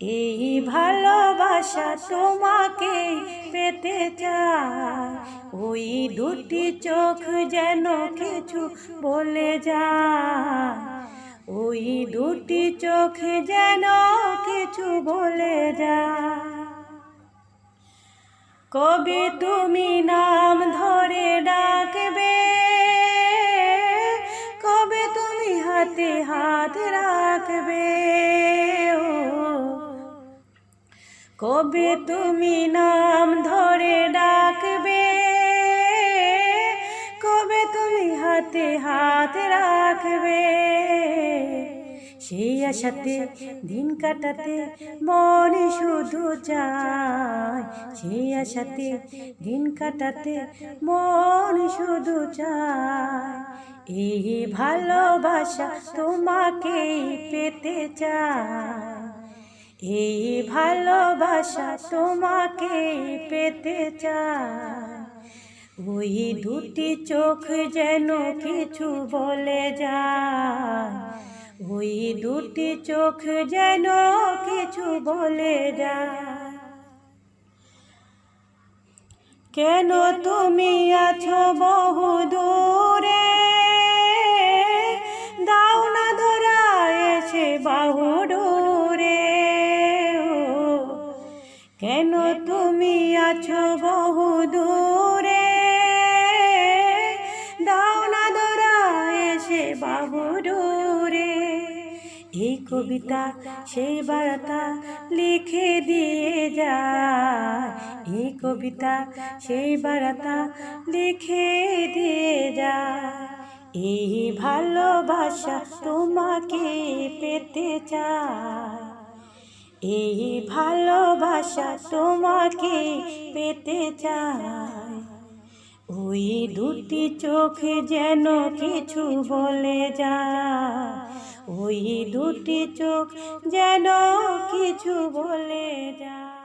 এই ভালোবাসা তোমাকে পেতে চায় ওই দুটি চোখ যেন কিছু বলে যায়। ওই দুটি চোখ যেন কিছু বলে যায়। কবে তুমি নাম ধরে ডাকবে কবে তুমি নাম ধরে ডাকবে? কবে তুমি হাতে হাত রাখবে? সেই আশাতে দিন কাটাতে মনে শুধু চায়। সেই আশাতে দিন কাটাতে মন শুধু চায়। এই ভালোবাসা তোমাকে পেতে চায়। এই ভালোবাসা তোমাকে পেতে চায় ওই দুটি চোখ যেন কিছু বলে যায়। ওই দুটি চোখ যেন কিছু বলে যায়। কেন তুমি আছো বহু দূরে? দাও না ধরা এসে বাহু কেন তুমি আছো বহু দূরে দাও না ধরা এসে বাহু ডোরে এই কবিতা, সেই বার্তা লিখে দিয়ে যায় এই কবিতা, সেই বার্তা লিখে দিয়ে যায় এই ভালোবাসা তোমাকে পেতে চায় এই ভালোবাসা তোমাকে পেতে চায় ওই দুটি চোখ যেন কিছু বলে যায়। ওই দুটি চোখ যেন কিছু বলে যায়।